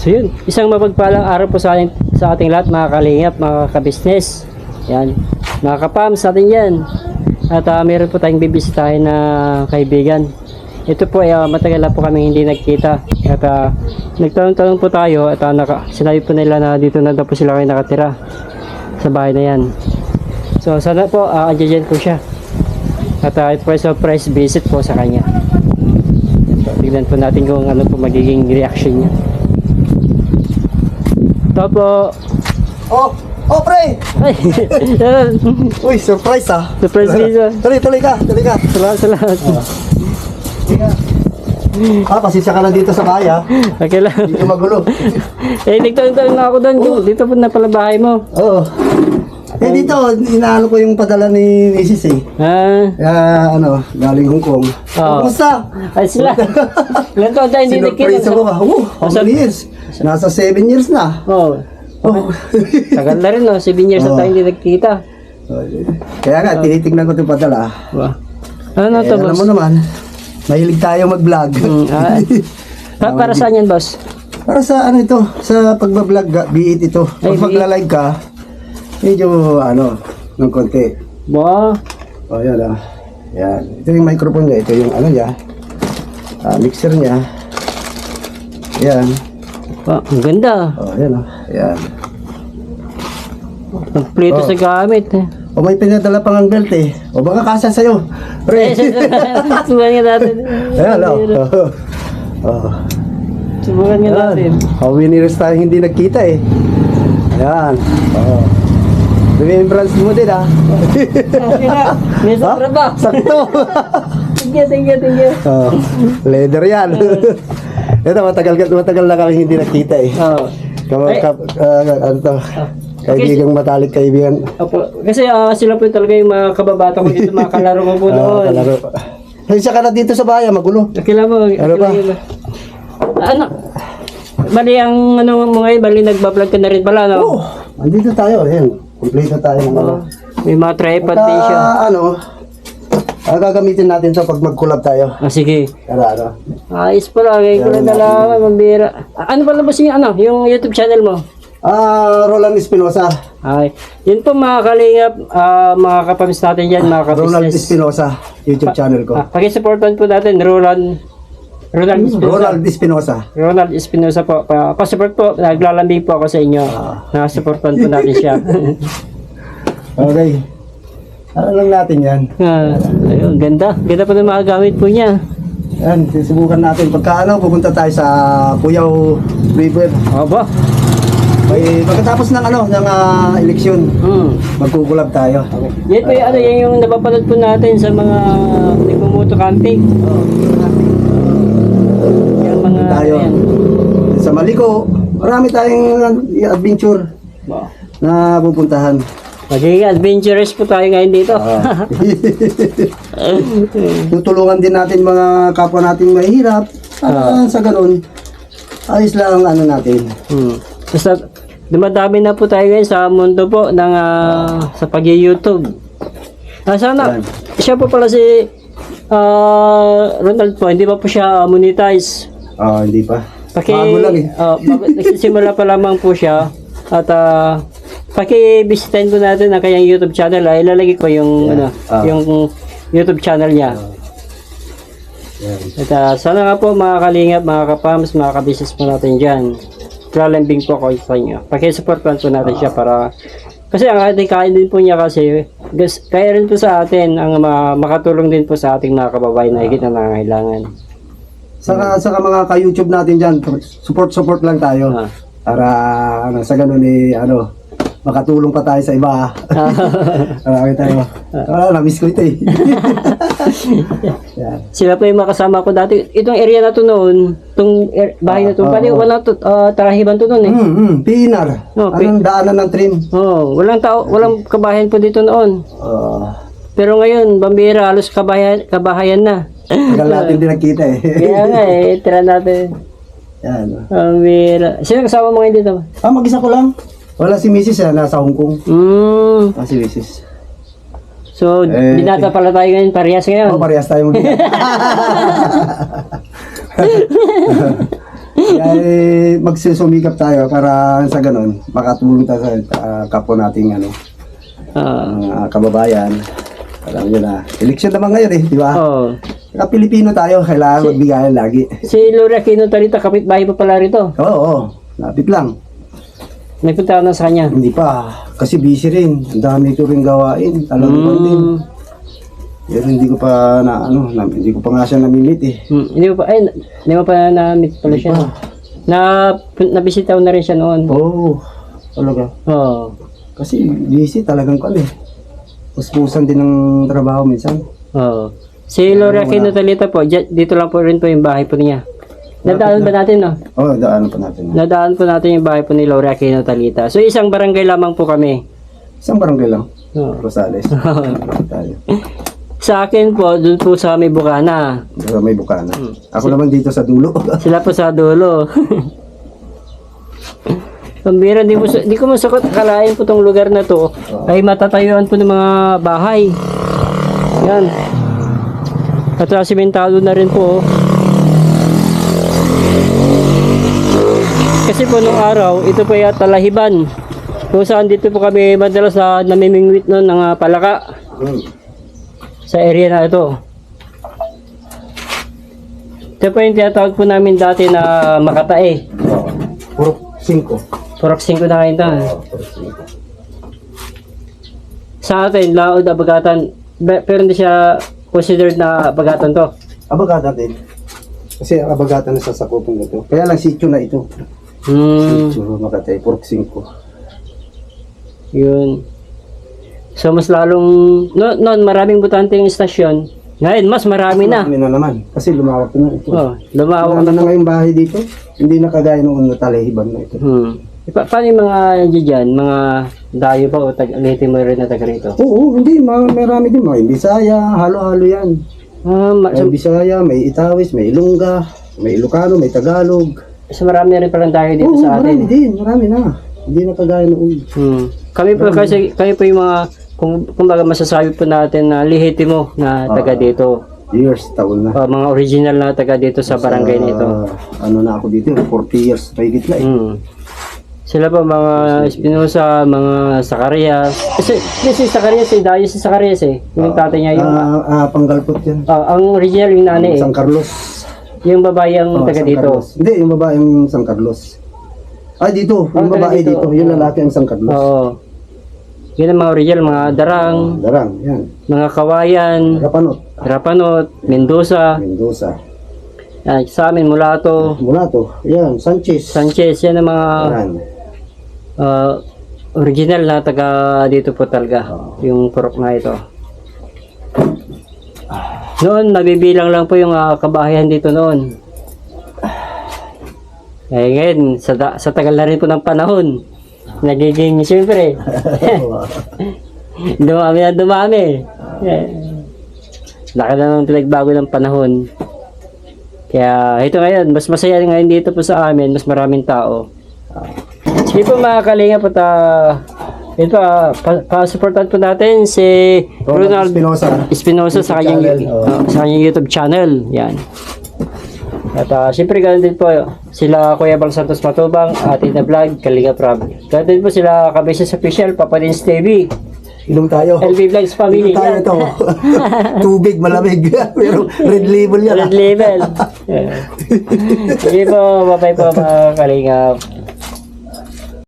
So yun, isang mapagpalang araw po sa ating, sa ating lahat mga kalingap, mga ka-business. Yan, mga kapams natin yan. At ah, meron po tayong bibisitahin na kaibigan. Ito po ay ah, matagal na po kami hindi nagkita. At uh, nagtanong-tanong po tayo at ah, naka, sinabi po nila na dito na daw po sila kayo nakatira sa bahay na yan. So sana po, uh, andyan po siya. At uh, po surprise visit po sa kanya. So, tignan po natin kung ano po magiging reaction niya. Ito po. Oh, oh pre! Ay, Uy, surprise ah. Surprise visit. Tuloy, tuloy ka, tuloy ka. salamat, salamat. Ah, pasensya ka na dito sa bahay ah. Okay lang. Hindi ka magulo. Eh, nagtanong-tanong na ako doon. kung Dito po na pala bahay mo. Oo. Eh dito, inaano ko yung padala ni Mrs. eh. Ah, Kaya ano, galing Hong Kong. Oo. Kumusta? ay sila. Ilan taon tayo hindi Sinurprise nagkita? ako ba? Oh, how many years? Nasa 7 years na. Oh, Oh. tagal na rin no. 7 years na Oo. tayo hindi nagkita. Kaya nga, tinitignan ko itong padala. Ano Eh, to, alam boss? mo naman, mahilig tayo mag-vlog. Mm, ah, pa- para saan yan, boss? Para sa ano ito, sa pagbablog, ga- be it ito. Ay, Pag be it. magla-live ka, medyo ano, ng konti. Wow. O, yan ah. Yan. Ito yung microphone niya. Ito yung ano niya. Ah, mixer niya. Yan. Wow, ang ganda. O, yan ah. Yan. Kompleto Oh. sa gamit. eh. O may pinadala pang ang belt eh. O baka kasya sa'yo. Eh, Pre. Subukan nga natin. Ayan o. Oh. Subukan nga natin. How many years tayo hindi nagkita eh. Ayan. Oh. Remembrance mo din ah. Okay na. May Ha? sobra ba? Sakto. You, thank you. oh. Leather yan. Ito matagal, matagal na kami hindi nagkita eh. Oh. Kama, Ay. kap, ah, ano to? Kaibigang matalik kaibigan. Opo. Kasi ah, sila po talaga yung mga kababata ko dito, mga kalaro ko po Ah, noon. kalaro. Pasensya ka na dito sa bayan, magulo. Akila mo, Ano ba? Ano? Bali ang ano mo ngayon, bali nagbablog ka na rin pala, no? Oh, andito tayo. Ayan, kompleto tayo ng ano. May mga tripod din siya. Ano, ah, gagamitin natin to pag mag-collab tayo. Ah, sige. Para ano. Ayos pala, kaya ko na dalawa, mambira. Ah, ano pala ba ano, yung YouTube channel mo? Ah, Roland Espinosa. Ay, yun po mga kalingap, ah, mga kapams natin dyan, mga kabusiness. Espinosa, YouTube channel ko. Ah, pakisupportan po natin, Roland, Ronald Espinosa. Ronald Espinosa. Ronald Espinosa po. Pa, pa-support po, naglalambing po ako sa inyo. Nakasuportan po natin siya. Okay. Ano lang natin yan? ah, ayun, ganda. Ganda po ng mga gamit po niya. Yan, susubukan natin. Pagka ano, pupunta tayo sa Kuyaw River. Aba. May, pagkatapos ng ano, ng ah, eleksyon, Hmm. magkukulab tayo. Yan po yung, ano, yan yung napapanood po natin sa mga nagmumoto camping. Yung mga Tayo. yan. Sa Maliko, marami tayong ah, adventure Wow. na pupuntahan. Magiging adventurous po tayo ngayon dito. Ah. Tutulungan din natin mga kapwa nating mahihirap. Para sa ganun, ayos lang ang ano natin. Hmm. Basta dumadami na po tayo ngayon sa mundo po ng ah, sa pag-YouTube. Ah, sana, Yan. siya po pala si ah, Ronald po, hindi pa po siya monetize. Ah, hindi pa. Paki, Bago lang eh. ah, bago- nagsisimula pa lamang po siya. At uh, paki-bisitahin po natin ang kanyang YouTube channel. Ah, ilalagay ko yung, Yeah. ano, Ah. yung YouTube channel niya. Yan. At ah, sana nga po mga kalingap, mga kapams, mga kabisnes po natin dyan. Lalambing po ako sa inyo. Pakisupportan po natin siya para kasi ang ating kain din po niya kasi gas, kaya rin po sa atin ang ma- makatulong din po sa ating mga kababayan na higit na nangangailangan. Saka, saka mga ka-YouTube natin dyan, support-support lang tayo. Ah. Para ano, sa ganun eh, ano, makatulong pa tayo sa iba. Marami tayo. Ah, na-miss ko ito eh. Sila po yung makasama ko dati. Itong area na to noon, itong er- bahay na to, Ah, pali oo. wala to, ah, tarahiban to noon eh. Hmm, hmm, pinar. Oh, pi- Anong daanan ng trim? Oh, walang tao, walang kabahayan po dito noon. Ah, Pero ngayon, Bambira, halos kabahayan, kabahayan na. tagal natin din nakita eh. Kaya nga eh, tira natin. Yan. Bambira. Sino kasama mo ngayon dito? Ah, mag-isa ko lang. Wala si Mrs. eh, nasa Hong Kong. Hmm. Ah, si Mrs. So, Eh, binata pala tayo ngayon, parehas ngayon. Oh, parehas tayo mag Kaya eh, magsusumikap tayo para sa ganun, makatulong tayo sa ah, kapwa nating ano, Ah, mga kababayan. Alam nyo na, eleksyon naman ngayon eh, di ba? oh. Saka Pilipino tayo, kailangan magbigayan lagi. Si Laura Aquino Talita, kapitbahay pa pala rito. Oo, oo, lapit lang. May punta na sa kanya. Hindi pa, kasi busy rin. Ang dami ko rin gawain. Alam ko din. Mm, Pero hindi ko pa na ano, na, hindi ko pa nga siya namimit eh. mm, hindi mo pa, ay, hindi mo pa na-meet pala siya. no? Na, nabisita ko na rin siya noon. Oo, oh, talaga. Oo. Kasi busy talagang ko eh. Puspusan din ng trabaho minsan. Oo. Si Laura Aquino Talita po, dito lang po rin po yung bahay po niya. Nadaan ba natin, no? Oo, oh, daanan pa natin. Nadaan po natin yung bahay po ni Laura Aquino Talita. So, isang barangay lamang po kami. Isang barangay lang. Oo. Rosales. tayo. Sa akin po, dun po sa may Bukana. Sa may bukana. Ako naman dito sa dulo. Sila po sa dulo. Pambira, di, mo, sa- di ko masakot kalain po tong lugar na to ay matatayuan po ng mga bahay. Yan. At uh, simentado na rin po. oh. Kasi po nung araw, ito po yung talahiban. Kung saan dito po kami madalas na namimingwit noon ng ah, palaka sa area na ito. Ito po yung tinatawag po namin dati na makatae. Oo. Puro 5. Purok 5 na kayo ito. 5. Sa atin, laod na bagatan. Be- Pero hindi siya considered na bagatan to. Abagata din. Kasi ang abagata na sa sakupong ito. Kaya lang sityo na ito. Hmm, Makatay, Puro 5. yun. So mas lalong, no, noon maraming butanteng istasyon. Ngayon, mas marami na. Marami na naman. Kasi lumawak na ito. Oh, lumawak na nga yung bahay dito? Hindi na kagaya noon na talahiban na ito. Hmm. E, pa- paano yung mga dyan, mga dayo ba o tag aliti mo rin na taga rito? Oo, hindi. Ma marami din. Mga Bisaya, halo-halo yan. Ah, ma- May so, Bisaya, may Itawis, may Ilongga, may Ilocano, may Tagalog. So marami rin palang dayo dito Oo, sa marami atin. din. Marami na. Hindi na kagaya noon. Hmm. Kami po kasi, kami po yung mga, kung, kumbaga masasabi po natin na lihitimo na taga dito. Years, taon na. Uh, mga original na taga dito sa barangay nito. Ah, ano na ako dito, 40 years, mahigit na eh. Hmm. Sila pa mga Espinosa, mga Zacarias. Kasi kasi si Zacarias, si Dayo si Zacarias eh. Yung tatay niya, yung, Ah, ah, panggalpot yan. ah, ang original yung nanay eh. San Carlos. Yung babae ang Oh, taga San dito. Carlos. Hindi, yung babae yung San Carlos. Ay, dito. Yung Ah, taga babae dito. dito. Yung lalaki ang San Carlos. Oo. Yun ang mga original, mga darang, Darang, yan. mga kawayan, Rapanot, Rapanot, Mendoza, Mendoza. ah, sa amin, Mulato, Mulato, yan. Sanchez. Sanchez, yan ang mga Yan. ah, original na taga dito po talaga, yung purok na ito. Noon, nabibilang lang po yung ah, kabahayan dito noon. Eh ngayon, sa, sa tagal na rin po ng panahon, nagiging, siyempre, dumami na dumami. Eh, laki na ng pinagbago ng panahon. Kaya ito ngayon, mas masaya ngayon dito po sa amin, mas maraming tao. Sige po mga kalinga po ta, ito ah, pa, pa-supportan po natin si Ronald Ronald Espinosa. Espinosa sa kanyang, channel, oh. sa kanyang YouTube channel. Yan. At uh, siyempre ganun din po sila Kuya Bal Santos Matubang, Ate na Vlog, Kalinga Prab. Ganun din po sila Kabeses Official, Papa Dins TV, Inom tayo. LB Vlogs Family. Inom tayo ito. Tubig, malamig. Pero red label yan. Red ah. label. Sige po, bye po mga Kalinga.